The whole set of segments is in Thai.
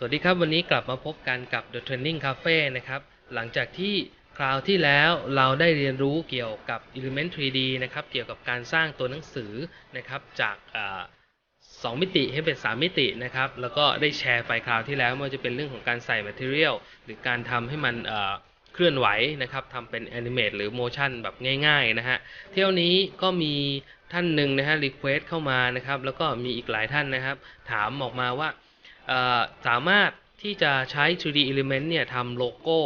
สวัสดีครับ วันนี้กลับมาพบกันกับ The Training Cafe นะครับ หลังจากที่คราวที่แล้วเราได้เรียนรู้เกี่ยวกับ Element 3D นะครับ เกี่ยวกับการสร้างตัวหนังสือนะครับ จากสองมิติให้เป็น 3 มิตินะครับ แล้วก็ได้แชร์ไปคราวที่แล้วม่ว่าจะเป็นเรื่องของการใส่ Material หรือการทำให้มันเคลื่อนไหวนะครับทำเป็น Animate หรือ Motion แบบง่ายๆนะฮะ เที่ยวนี้ก็มีท่านหนึ่งนะฮะ request เข้ามานะครับ แล้วก็มีอีกหลายท่านนะครับ ถามออกมาว่า สามารถที่จะใช้ 3D Element เนี่ยทำโลโก้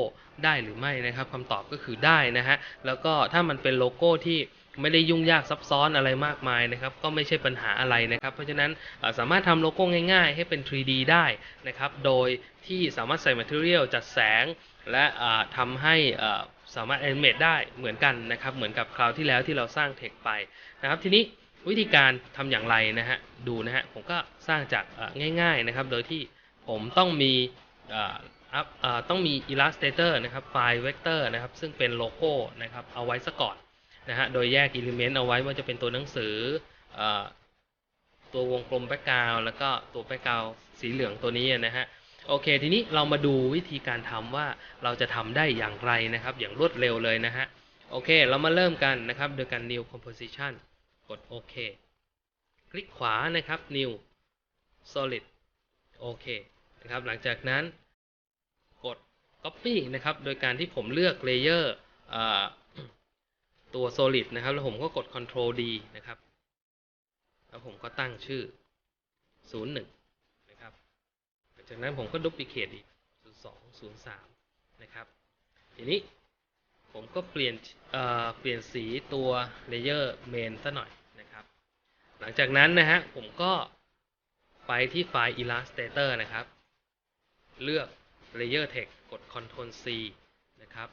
ได้หรือไม่นะครับคำตอบก็คือได้นะฮะ แล้วก็ถ้ามันเป็นโลโก้ที่ไม่ได้ยุ่งยากซับซ้อนอะไรมากมายนะครับ ก็ไม่ใช่ปัญหาอะไรนะครับ เพราะฉะนั้นสามารถทำโลโก้ง่ายๆ ให้เป็น 3D ได้นะครับ โดยที่สามารถใส่ Material จัดแสง และทำให้สามารถ Animate ได้เหมือนกันนะครับ เหมือนกับคราวที่แล้วที่เราสร้างเทคไปนะครับทีนี้ วิธีการทำอย่างไรนะฮะดูนะฮะผมก็สร้างจากง่าย ๆนะครับ โดยที่ผมต้องมีเอ่ออัพเอ่อต้องมี Illustrator นะครับไฟล์ Vector นะครับซึ่งเป็นโลโก้นะครับเอาไว้ซะก่อนนะฮะโดยแยก Element เอาไว้ว่าจะเป็นตัวหนังสืออตัววงกลม Background แล้วก็ตัว Background สีเหลืองตัวนี้นะฮะโอเค ทีนี้เรามาดูวิธีการทำว่าเราจะทำได้อย่างไรนะครับ อย่างรวดเร็วเลยนะฮะโอเค เรามาเริ่มกันนะครับโดยการ New Composition ดโอเค คลิกขวานะครับ New Solid โอเคนะครับ หลังจากนั้นกด Copy นะครับ โดยการที่ผมเลือก Layer อ่าตัว Solid นะครับ แล้วผมก็กด Ctrl D นะครับ แล้วผมก็ตั้งชื่อ 01 นะครับหลังจากนั้นผมก็ Duplicate อีก 02 03 นะครับ ทีนี้ผมก็เปลี่ยนเเปลี่ยนสีตัว Layer Main ซะหน่อย หลังจากนั้นนะฮะผมก็ไปที่ไฟล์ Illustrator นะครับ เลือก Layer Text กด Ctrl C นะครับ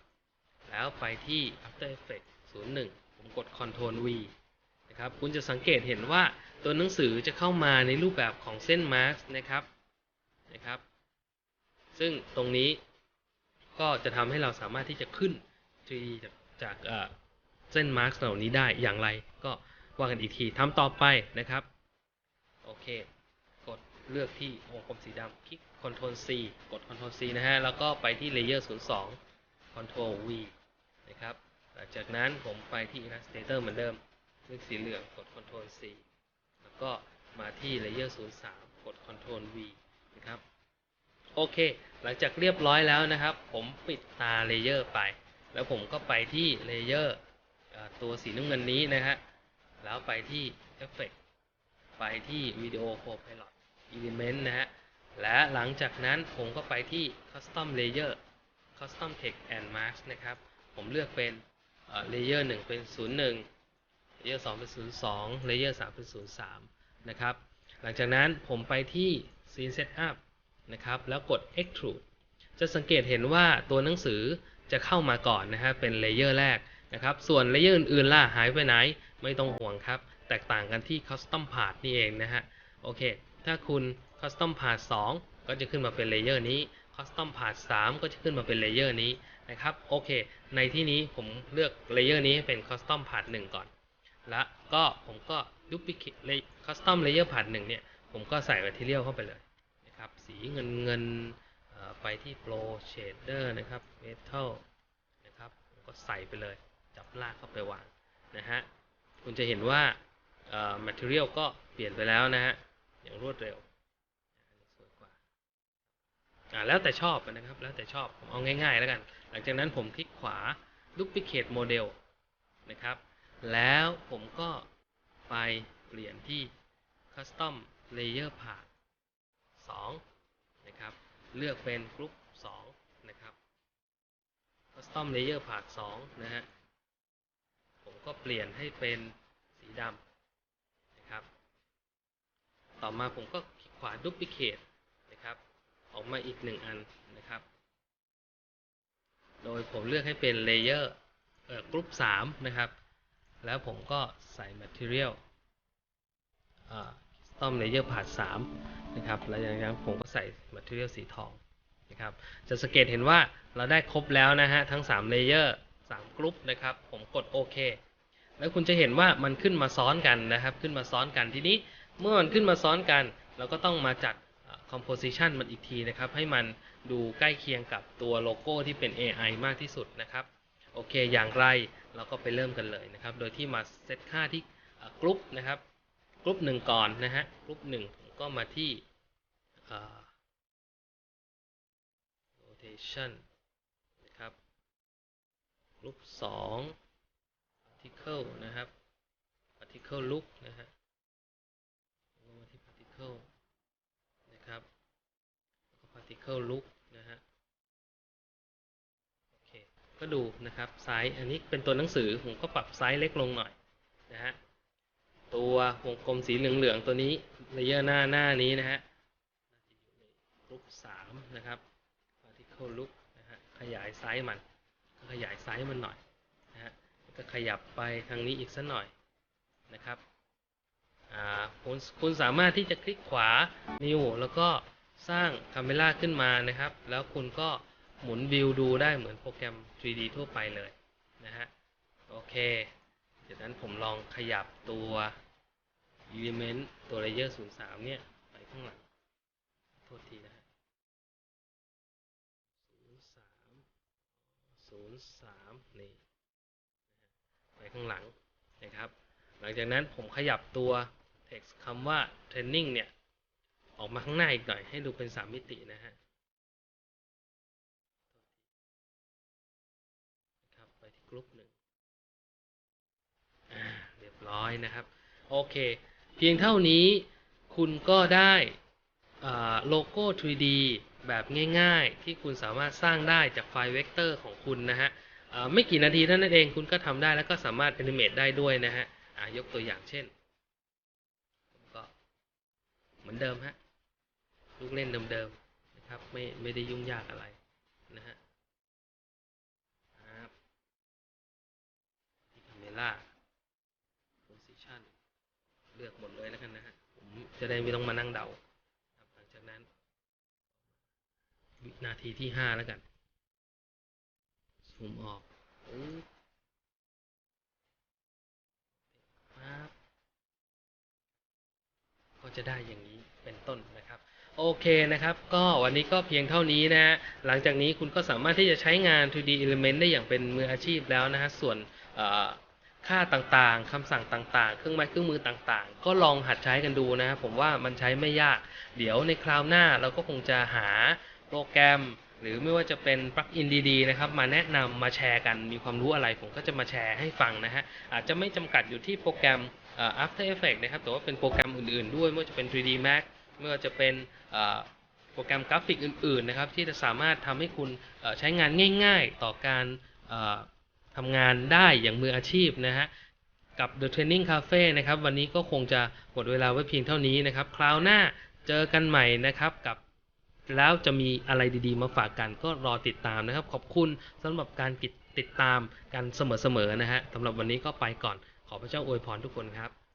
แล้วไปที่ After Effects 01 ผมกด Ctrl V นะครับ คุณจะสังเกตเห็นว่าตัวหนังสือจะเข้ามาในรูปแบบของเส้นมาร์กนะครับ นะครับ ซึ่งตรงนี้ก็จะทำให้เราสามารถที่จะขึ้น 3D จากจากเอ่อเส้นมาร์กเหล่านี้ได้อย่างไรก็ ว่ากันอีกทีทำต่อไปนะครับ โอเค กดเลือกที่วงกลมสีดำคลิก Ctrl C กด Ctrl C นะฮะ แล้วก็ไปที่ Layer 02 Ctrl V นะครับ หลังจากนั้นผมไปที่ Illustrator เหมือนเดิม เลือกสีเหลือง กด Ctrl C แล้วก็มาที่ Layer 03 กด Ctrl V นะครับ โอเค หลังจากเรียบร้อยแล้วนะครับ ผมปิดตา Layer ไป แล้วผมก็ไปที่ Layer เอ่อตัวสีน้ำเงินนี้นะฮะ แล้วไปที่ Effect ไปที่ Video Copilot Element นะฮะ และหลังจากนั้นผมก็ไปที่ Custom Layer Custom Text and Marks นะครับ ผมเลือกเป็นเอ่อ Layer 1 เป็น 01 Layer 2 เป็น 02 Layer 3 เป็น 03 นะครับ หลังจากนั้นผมไปที่ Scene Setup นะครับ แล้วกด Extrude จะสังเกตเห็นว่าตัวหนังสือจะเข้ามาก่อนนะฮะ เป็นเลเยอร์แรกนะครับ ส่วนเลเยอร์อื่นๆล่ะหายไปไหน ไม่ต้องห่วงครับ แตกต่างกันที่ Custom Part นี่เองนะฮะ โอเค ถ้าคุณ Custom Part 2ก็จะขึ้นมาเป็นเลเยอร์นี้ Custom Part 3ก็จะขึ้นมาเป็นเลเยอร์นี้นะครับ โอเค ในที่นี้ผมเลือกเลเยอร์นี้ให้เป็น Custom Part 1ก่อน แล้วก็ผมก็ Duplicate Custom Layer Part 1เนี่ย ผมก็ใส่ Material เข้าไปเลยนะครับ สีเงินเงินไปที่ Pro Shader นะครับ Metal นะครับ ก็ใส่ไปเลย จับลากเข้าไปวางนะฮะ คุณจะเห็นว่า Material ก็เปลี่ยนไปแล้วนะฮะ อย่างรวดเร็วสวยกว่าแล้วแต่ชอบนะครับ แล้วแต่ชอบ ผมเอาง่ายๆแล้วกัน หลังจากนั้นผมคลิกขวา Duplicate Model นะครับ แล้วผมก็ไปเปลี่ยนที่ Custom Layer Part 2นะครับ เลือกเป็นกรุ๊ป2นะครับ Custom Layer Part 2นะฮะ ก็เปลี่ยนให้เป็นสีดำนะครับ ต่อมาผมก็คลิกขวา Duplicate นะครับ ออกมาอีกหนึ่งอันนะครับ โดยผมเลือกให้เป็น Layer เอ่อกรุ๊ป3นะครับ แล้วผมก็ใส่ Material อ่า Custom Layer Part 3นะครับแล้วอย่างนั้นผมก็ใส่ Material สีทองนะครับ จะสังเกตเห็นว่าเราได้ครบแล้วนะฮะ ทั้ง3 Layer 3กรุ๊ปนะครับ ผมกดโอเค แล้วคุณจะเห็นว่ามันขึ้นมาซ้อนกันนะครับ ขึ้นมาซ้อนกันทีนี้เมื่อมันขึ้นมาซ้อนกัน เราก็ต้องมาจัด composition มันอีกทีนะครับ ให้มันดูใกล้เคียงกับตัวโลโก้ที่เป็น AI มากที่สุดนะครับ โอเค อย่างไรเราก็ไปเริ่มกันเลยนะครับ โดยที่มาเซตค่าที่กรุ๊ปนะครับกรุ๊ปหนึ่งก่อนนะฮะกรุ๊ปหนึ่งผมก็มาที่ rotation นะครับกรุ๊ปสอง particle นะครับ particle look นะฮะลงมาที่ particle นะครับแล้วก็ particle look นะฮะโอเคก็ดูนะครับไซส์อันนี้เป็นตัวหนังสือผมก็ปรับไซส์เล็กลงหน่อยนะฮะตัววงกลมสีเหลืองๆตัวนี้เลเยอร์หน้าหน้านี้นะฮะน่าจะอยู่ในกรุ๊ปสามนะครับ particle look นะฮะขยายไซส์มันขยายไซส์มันหน่อย ก็ขยับไปทางนี้อีกสักหน่อยนะครับคุณคุณสามารถที่จะคลิกขวา New แล้วก็สร้างคาเมล่าขึ้นมานะครับ แล้วคุณก็หมุนวิวดูได้เหมือนโปรแกรม 3D ทั่วไปเลยนะฮะ โอเคจากนั้นผมลองขยับตัว Element ตัว Layer 03 เนี่ย ไปข้างหลัง โทษทีนะฮะ03 03 นี่ ไปข้างหลังนะครับ หลังจากนั้นผมขยับตัว text คำว่า training เนี่ย ออกมาข้างหน้าอีกหน่อยให้ดูเป็น 3 มิตินะฮะครับไปที่กลุ่มหนึ่งเรียบร้อยนะครับ โอเค เพียงเท่านี้คุณก็ได้โลโก้ 3D แบบง่ายๆ ที่คุณสามารถสร้างได้จากไฟล์เวกเตอร์ของคุณนะฮะ ไม่กี่นาทีเท่านั้นเองคุณก็ทำได้แล้วก็สามารถแอนิเมตได้ด้วยนะฮะยกตัวอย่างเช่นก็เหมือนเดิมฮะลูกเล่นเดิมๆนะครับไม่ไม่ได้ยุ่งยากอะไรนะฮะครับที่คาเมล่า position เลือกหมดเลยแล้วกันนะฮะผมจะได้ไม่ต้องมานั่งเดาหลังจากนั้น วินาทีที่ห้าแล้วกัน ซูมออกปึ๊บปั๊บก็จะได้อย่างนี้เป็นต้นนะครับโอเคนะครับ ก็วันนี้ก็เพียงเท่านี้นะฮะหลังจากนี้คุณก็สามารถที่จะใช้งาน 3D Element ได้อย่างเป็นมืออาชีพแล้วนะฮะส่วนค่าต่างๆคำสั่งต่างๆ เครื่องไม้เครื่องมือต่างๆ ก็ลองหัดใช้กันดูนะครับผมว่ามันใช้ไม่ยาก เดี๋ยวในคราวหน้าเราก็คงจะหาโปรแกรม หรือไม่ว่าจะเป็นปลั๊กอินดีๆนะครับมาแนะนำมาแชร์กันมีความรู้อะไรผมก็จะมาแชร์ให้ฟังนะฮะอาจจะไม่จำกัดอยู่ที่โปรแกรม After Effects นะครับแต่ว่าเป็นโปรแกรมอื่นๆ ด้วยไม่ว่าจะเป็น 3D Max ไม่ว่าจะเป็นโปรแกรมกราฟิกอื่นๆนะครับที่จะสามารถทำให้คุณใช้งานง่ายๆ ต่อการเอ่อทำงานได้อย่างมืออาชีพนะฮะกับ The Training Cafe นะครับวันนี้ก็คงจะหมดเวลาไว้เพียงเท่านี้นะครับ คราวหน้าเจอกันใหม่นะครับกับ แล้วจะมีอะไรดีๆ มาฝากกันก็รอติดตามนะครับ ขอบคุณสำหรับการติดตามกันเสมอๆนะฮะสำหรับวันนี้ก็ไปก่อนขอพระเจ้าอวยพรทุกคนครับ